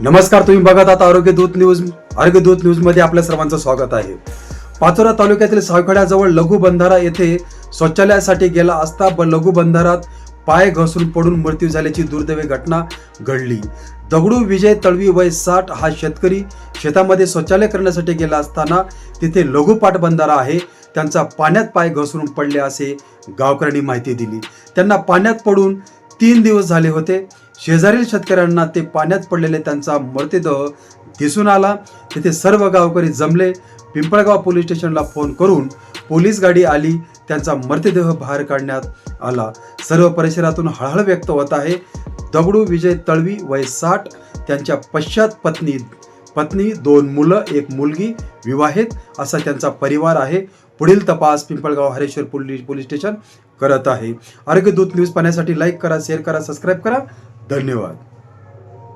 नमस्कार तुम्ही बघत आहात आरोग्य दूत न्यूज. आरोग्य दूत न्यूजमध्ये आपल्या सर्वांचं स्वागत आहे. पाचोरा तालुक्यातील सावखेड्याजवळ लघु बंधारा येथे शौचालयासाठी गेला असता लघु बंधारात पाय घसरून पडून मृत्यू झाल्याची दुर्दैवी घटना घडली. दगडू विजय तळवी वय साठ हा शेतकरी शेतामध्ये शौचालय करण्यासाठी गेला असताना तिथे लघु पाटबंधारा आहे. त्यांचा पाण्यात पाय घसरून पडले असे गावकऱ्यांनी माहिती दिली. त्यांना पाण्यात पडून तीन दिवस झाले होते. शेजारील शेतकऱ्यांना ते पाण्यात पडलेले त्यांचा मृतदेह दिसून आला. तिथे सर्व गावकरी जमले. पिंपळगाव पोलीस स्टेशनला फोन करून पोलीस गाडी आली. त्यांचा मृतदेह बाहेर काढण्यात आला. सर्व परिसरातून हळहळ व्यक्त होत आहे. दगडू विजय तळवी वय साठ त्यांच्या पश्चात पत्नी पत्नी दोन मुलं एक मुलगी विवाहित असा त्यांचा परिवार आहे. पुढील तपास Pimpalgaon Hareshwar police police station करत आहे. आरोग्यदूत न्यूज पाहण्यासाठी लाईक करा शेअर करा सबस्क्राईब करा. धन्यवाद.